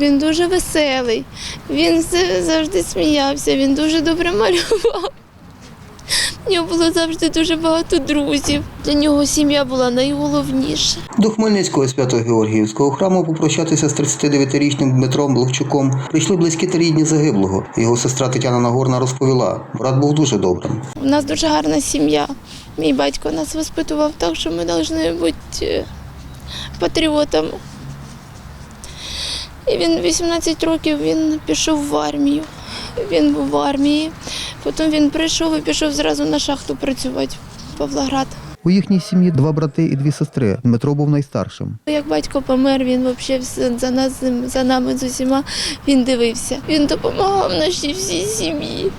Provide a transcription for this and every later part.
Він дуже веселий, він завжди сміявся, він дуже добре малював. У нього було завжди дуже багато друзів. Для нього сім'я була найголовніша. До Хмельницького Свято-Георгіївського храму попрощатися з 39-річним Дмитром Блохчуком прийшли близькі та рідні загиблого. Його сестра Тетяна Нагорна розповіла, брат був дуже добрим. У нас дуже гарна сім'я. Мій батько нас воспитував так, що ми повинні бути е, патріотами. І він 18 років він пішов в армію. Він був в армії. Потім він прийшов і пішов зразу на шахту працювати в Павлоград. У їхній сім'ї два брати і дві сестри. Дмитро був найстаршим. Як батько помер, він взагалі за нас за нами з усіма він дивився. Він допомагав нашій всій сім'ї.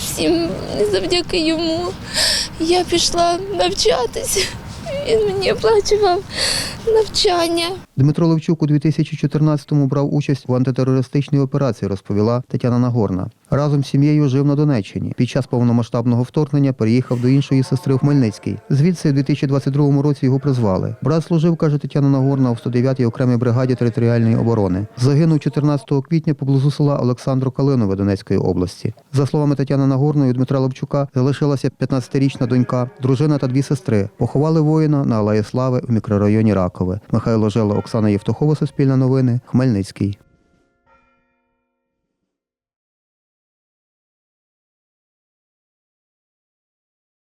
Всім завдяки йому я пішла навчатися. Він мені оплачував навчання. Дмитро Левчук у 2014-му брав участь в антитерористичній операції, розповіла Тетяна Нагорна. Разом з сім'єю жив на Донеччині. Під час повномасштабного вторгнення переїхав до іншої сестри в Хмельницький. Звідси в 2022 році його призвали. Брат служив, каже Тетяна Нагорна, у 109-й окремій бригаді територіальної оборони. Загинув 14 квітня поблизу села Олександро Калинове Донецької області. За словами Тетяни Нагорної, Дмитра Левчука залишилася 15-річна донька, дружина та дві сестри. Поховали воїна на Алеї Слави у мікрорайоні Ракове. Михайло Жела, Оксана Євтухова, Суспільне новини, Хмельницький.